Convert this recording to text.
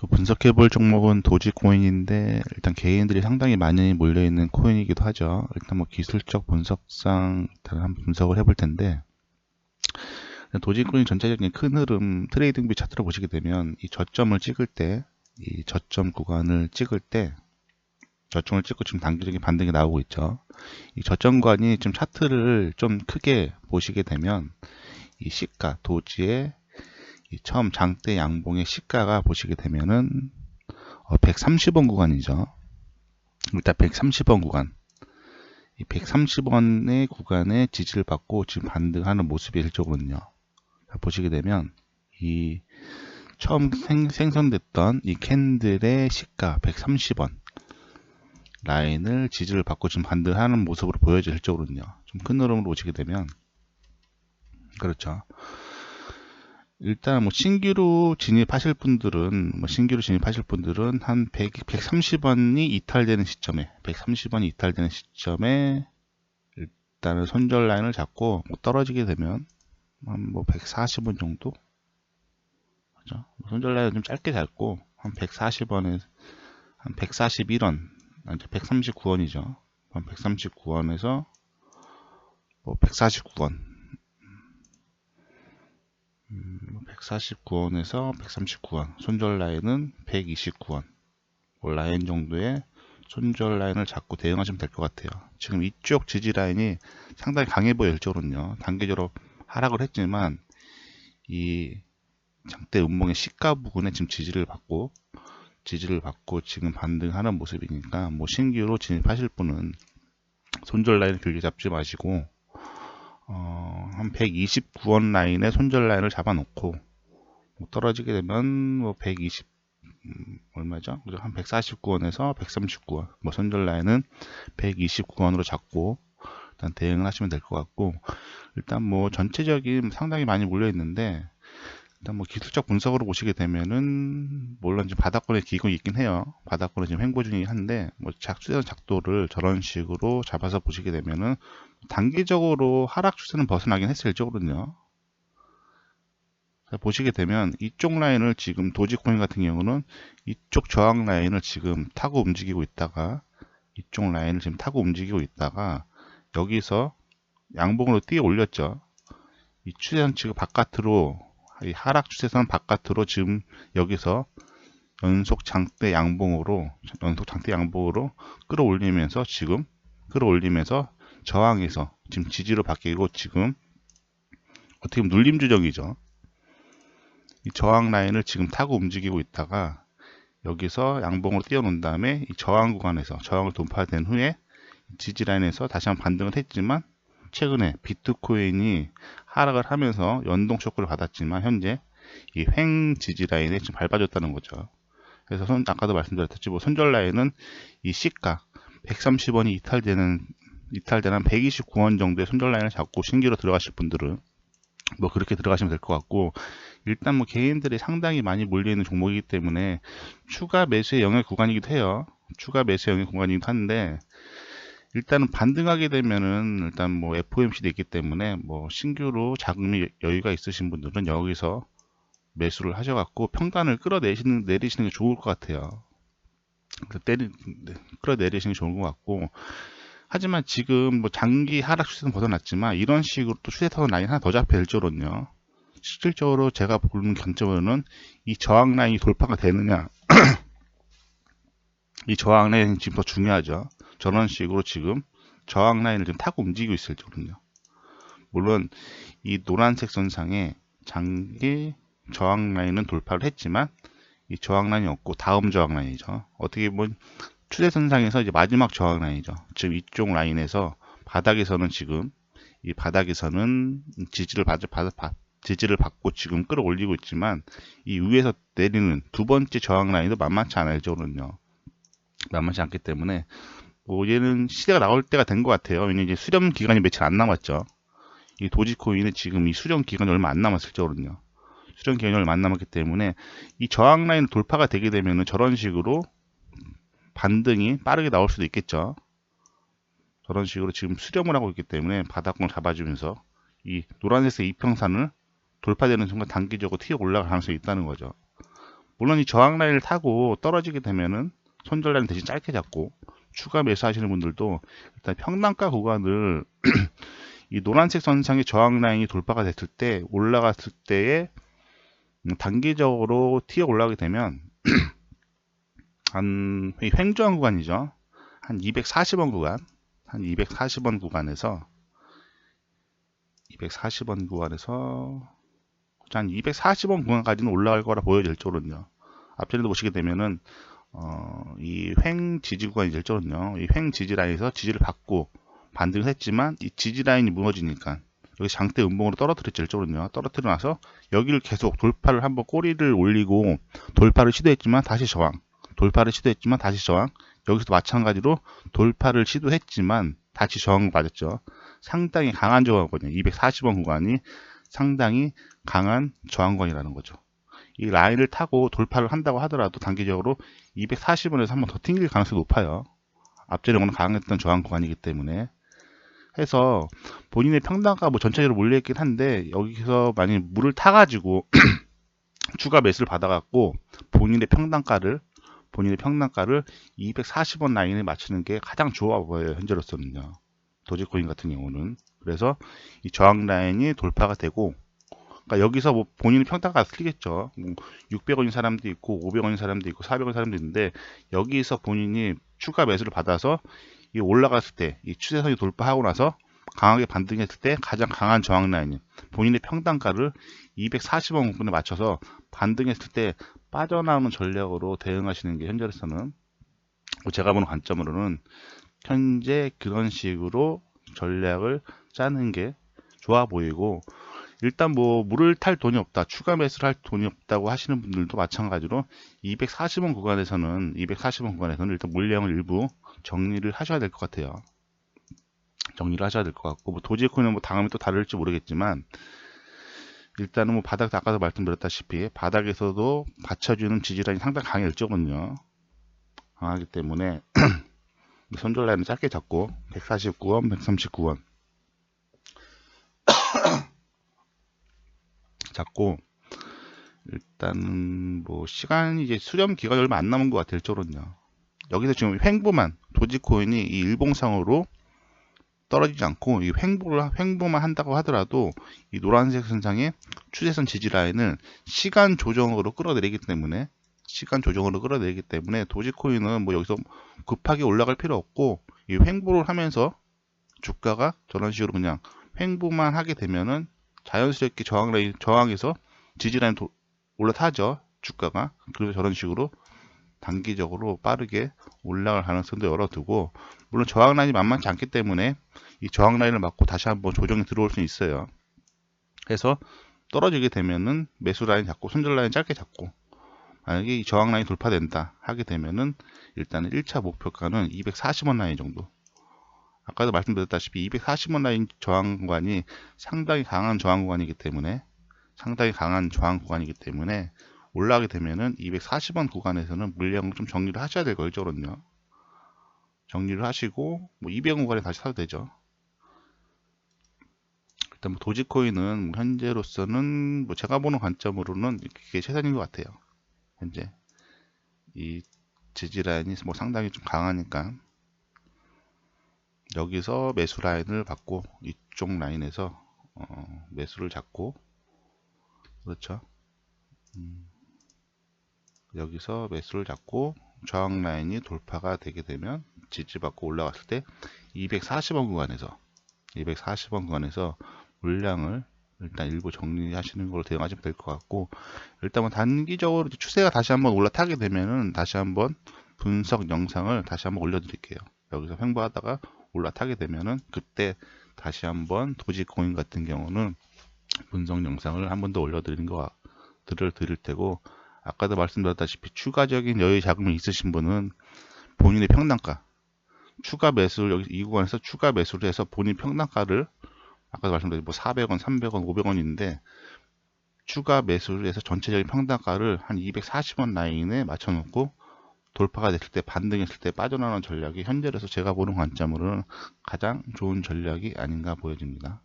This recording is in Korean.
그 분석해 볼 종목은 도지 코인인데 일단 개인들이 상당히 많이 몰려 있는 코인이기도 하죠. 일단 뭐 기술적 분석상 일단 한번 분석을 해볼 텐데 도지 코인 전체적인 큰 흐름 트레이딩 뷰 차트를 보시게 되면 이 저점을 찍을 때 이 저점 구간을 찍을 때 저점을 찍고 지금 단기적인 반등이 나오고 있죠. 이 저점 구간이 지금 차트를 좀 크게 보시게 되면 이 시가 도지의 이 처음 장대 양봉의 시가가 보시게 되면은 어, 130원 구간이죠. 일단 130원 구간. 이 130원의 구간에 지지를 받고 지금 반등하는 모습이 일적으로는요. 보시게 되면 이 처음 생, 생성됐던 이 캔들의 시가 130원 라인을 지지를 받고 지금 반등하는 모습으로 보여질 적으로는요. 좀 큰 흐름으로 보시게 되면 그렇죠. 일단 뭐 신규로 진입하실 분들은 뭐 신규로 진입하실 분들은 한 100, 130원이 이탈되는 시점에 130원이 이탈되는 시점에 일단은 손절 라인을 잡고 뭐 떨어지게 되면 한 뭐 140원 정도 그죠? 손절 라인 좀 짧게 잡고 한 140원에 한 141원 이제 139원이죠. 한 139원에서 뭐 149원 149원에서 139원 손절 라인은 129원. 라인 정도의 손절 라인을 잡고 대응하시면 될 것 같아요. 지금 이쪽 지지 라인이 상당히 강해 보여 일적으로는요. 단계적으로 하락을 했지만 이 장대 음봉의 시가 부분에 지금 지지를 받고 지지를 받고 지금 반등하는 모습이니까 뭐 신규로 진입하실 분은 손절 라인을 길게 잡지 마시고 어, 한 129원 라인에 손절 라인을 잡아놓고 뭐 떨어지게 되면 뭐 120, 음, 얼마죠? 한 149원에서 139원, 뭐 손절 라인은 129원으로 잡고 일단 대응을 하시면 될 것 같고 일단 뭐 전체적인 상당히 많이 몰려 있는데 일단 뭐 기술적 분석으로 보시게 되면은 물론 지금 바닥권에 기고 있긴 해요. 바닥권에 지금 횡보 중이긴 한데 뭐 작수된 작도를 저런 식으로 잡아서 보시게 되면은 단기적으로 하락 추세는 벗어나긴 했어요. 일적으로는요. 보시게 되면 이쪽 라인을 지금 도지코인 같은 경우는 이쪽 저항 라인을 지금 타고 움직이고 있다가 이쪽 라인을 지금 타고 움직이고 있다가 여기서 양봉으로 뛰어 올렸죠. 이 추세선 지금 바깥으로 이 하락 추세선 바깥으로 지금 여기서 연속 장대 양봉으로 연속 장대 양봉으로 끌어올리면서 지금 끌어올리면서 저항에서 지금 지지로 바뀌고 지금 어떻게 보면 눌림 주정이죠. 이 저항 라인을 지금 타고 움직이고 있다가 여기서 양봉으로 뛰어놓은 다음에 이 저항 구간에서 저항을 돌파된 후에 지지 라인에서 다시 한번 반등을 했지만 최근에 비트코인이 하락을 하면서 연동 쇼크를 받았지만 현재 이 횡 지지 라인에 지금 밟아줬다는 거죠. 그래서 손, 아까도 말씀드렸듯이 뭐 손절 라인은 이 시가 130원이 이탈되는 이탈되는 129원 정도의 손절 라인을 잡고 신규로 들어가실 분들은 뭐 그렇게 들어가시면 될 것 같고 일단 뭐 개인들이 상당히 많이 몰려있는 종목이기 때문에 추가 매수의 영역 구간이기도 해요. 추가 매수 영역 구간이기도 한데 일단은 반등하게 되면은 일단 뭐 FOMC도 있기 때문에 뭐 신규로 자금이 여유가 있으신 분들은 여기서 매수를 하셔갖고 평단을 끌어내시는 내리시는 게 좋을 것 같아요. 때리, 네, 끌어내리시는 게 좋은 것 같고 하지만 지금 뭐 장기 하락 추세는 벗어났지만 이런 식으로 또 추세타원 라인 하나 더 잡혀 일조로는요. 실질적으로 제가 보는 견적으로는 이 저항 라인이 돌파가 되느냐 이 저항 라인이 지금 더 중요하죠. 저런 식으로 지금 저항 라인을 좀 타고 움직이고 있을 정도요. 물론 이 노란색 선상에 장기 저항 라인은 돌파를 했지만 이 저항 라인이 없고 다음 저항 라인이죠. 어떻게 보면 추세선상에서 이제 마지막 저항 라인이죠. 지금 이쪽 라인에서 바닥에서는 지금 이 바닥에서는 지지를 받, 받, 받 지지를 받고 지금 끌어올리고 있지만 이 위에서 내리는 두 번째 저항 라인도 만만치 않아요. 저는요. 만만치 않기 때문에 뭐 얘는 시대가 나올 때가 된 것 같아요. 왜냐면 이제 수렴 기간이 며칠 안 남았죠. 이 도지코인은 지금 이 수렴 기간이 얼마 안 남았을 적거든요. 수렴 기간이 얼마 안 남았기 때문에 이 저항 라인 돌파가 되게 되면은 저런 식으로 반등이 빠르게 나올 수도 있겠죠. 저런 식으로 지금 수렴을 하고 있기 때문에 바닥권을 잡아주면서 이 노란색의 이평선을 돌파되는 순간 단기적으로 튀어 올라갈 가능성이 있다는 거죠. 물론 이 저항 라인을 타고 떨어지게 되면은 손절 라인 대신 짧게 잡고 추가 매수하시는 분들도 일단 평단가 구간을 이 노란색 선상의 저항 라인이 돌파가 됐을 때 올라갔을 때에 음, 단기적으로 튀어 올라가게 되면 한 횡조한 구간이죠. 한 240원 구간, 한 240원 구간에서 240원 구간에서 한 240원 구간까지는 올라갈 거라 보여질 줄은요. 앞전에도 보시게 되면은 어, 이 횡 지지 구간이 될 줄은요. 이 횡 지지 라인에서 지지를 받고 반등을 했지만 이 지지 라인이 무너지니까 여기 장대 음봉으로 떨어뜨렸죠. 일적으로는요. 떨어뜨려 놔서 여기를 계속 돌파를 한번 꼬리를 올리고 돌파를 시도했지만 다시 저항. 돌파를 시도했지만 다시 저항. 여기서도 마찬가지로 돌파를 시도했지만 다시 저항 받았죠. 상당히 강한 저항권이에요. 240원 구간이 상당히 강한 저항권이라는 거죠. 이 라인을 타고 돌파를 한다고 하더라도 단기적으로 240원에서 한번 더 튕길 가능성이 높아요. 앞전에 오늘 강했던 저항 구간이기 때문에 해서 본인의 평단가 뭐 전체적으로 몰려있긴 한데 여기서 만약 물을 타가지고 추가 매수를 받아갖고 본인의 평단가를 본인의 평단가를 240원 라인에 맞추는 게 가장 좋아 보여요 현재로서는요. 도지코인 같은 경우는. 그래서 이 저항 라인이 돌파가 되고 그러니까 여기서 뭐 본인의 평단가가 틀리겠죠. 뭐 600원인 사람도 있고 500원인 사람도 있고 400원 사람도 있는데 여기서 본인이 추가 매수를 받아서 이 올라갔을 때 이 추세선이 돌파하고 나서 강하게 반등했을 때 가장 강한 저항 라인이 본인의 평단가를 240원 부분에 맞춰서 반등했을 때 빠져나오는 전략으로 대응하시는 게 현재로서는 제가 보는 관점으로는 현재 그런 식으로 전략을 짜는 게 좋아 보이고 일단 뭐 물을 탈 돈이 없다 추가 매수를 할 돈이 없다고 하시는 분들도 마찬가지로 240원 구간에서는 240원 구간에서는 일단 물량을 일부 정리를 하셔야 될 것 같아요. 정리를 하셔야 될 것 같고 뭐 도지코인은 뭐 다음에 또 다를지 모르겠지만 일단은 뭐 바닥 아까도 말씀드렸다시피 바닥에서도 받쳐주는 지지라인이 상당히 강했거든요. 강하기 때문에 손절 라인은 짧게 잡고 149원 139원 잡고 일단은 뭐 시간이 이제 수렴 기간이 얼마 안 남은 것 같아요 일적으로는요. 여기서 지금 횡보만 도지코인이 이 일봉상으로 떨어지지 않고 이 횡보를 횡보만 한다고 하더라도 이 노란색 선상의 추세선 지지 라인을 시간 조정으로 끌어내리기 때문에 시간 조정으로 끌어내리기 때문에 도지코인은 뭐 여기서 급하게 올라갈 필요 없고 이 횡보를 하면서 주가가 저런 식으로 그냥 횡보만 하게 되면은 자연스럽게 저항 라인 저항에서 지지 라인 올라타죠. 주가가. 그래서 저런 식으로 단기적으로 빠르게 올라갈 가능성도 열어두고 물론 저항 라인이 만만치 않기 때문에 이 저항 라인을 맞고 다시 한번 조정이 들어올 수 있어요. 그래서 떨어지게 되면은 매수 라인 잡고 손절 라인 짧게 잡고 만약에 이 저항 라인 돌파된다 하게 되면은 일단은 1차 목표가는 240원 라인 정도 아까도 말씀드렸다시피 240원 라인 저항 구간이 상당히 강한 저항 구간이기 때문에 상당히 강한 저항 구간이기 때문에 올라가게 되면은 240원 구간에서는 물량을 좀 정리를 하셔야 될 거예요, 저는요. 정리를 하시고 뭐 200원 구간에 다시 사도 되죠. 일단 뭐 도지코인은 뭐 현재로서는 뭐 제가 보는 관점으로는 이게 최선인 것 같아요. 현재 이 지지 라인이 뭐 상당히 좀 강하니까 여기서 매수 라인을 받고 이쪽 라인에서 어 매수를 잡고 그렇죠. 음 여기서 매수를 잡고 저항 라인이 돌파가 되게 되면 지지받고 올라갔을 때 240원 구간에서 240원 구간에서 물량을 일단 일부 정리하시는 걸로 대응하시면 될 것 같고 일단 은 단기적으로 추세가 다시 한번 올라타게 되면은 다시 한번 분석 영상을 다시 한번 올려드릴게요. 여기서 횡보하다가 올라타게 되면은 그때 다시 한번 도지코인 같은 경우는 분석 영상을 한 번 더 올려드리는 거 들을 드릴 테고 아까도 말씀드렸다시피 추가적인 여유 자금이 있으신 분은 본인의 평단가 추가 매수를 여기 이 구간에서 추가 매수를 해서 본인 평단가를 아까도 말씀드린 뭐 400원, 300원, 500원인데 추가 매수를 해서 전체적인 평단가를 한 240원 라인에 맞춰 놓고 돌파가 됐을 때 반등했을 때 빠져나오는 전략이 현재로서 제가 보는 관점으로는 가장 좋은 전략이 아닌가 보여집니다.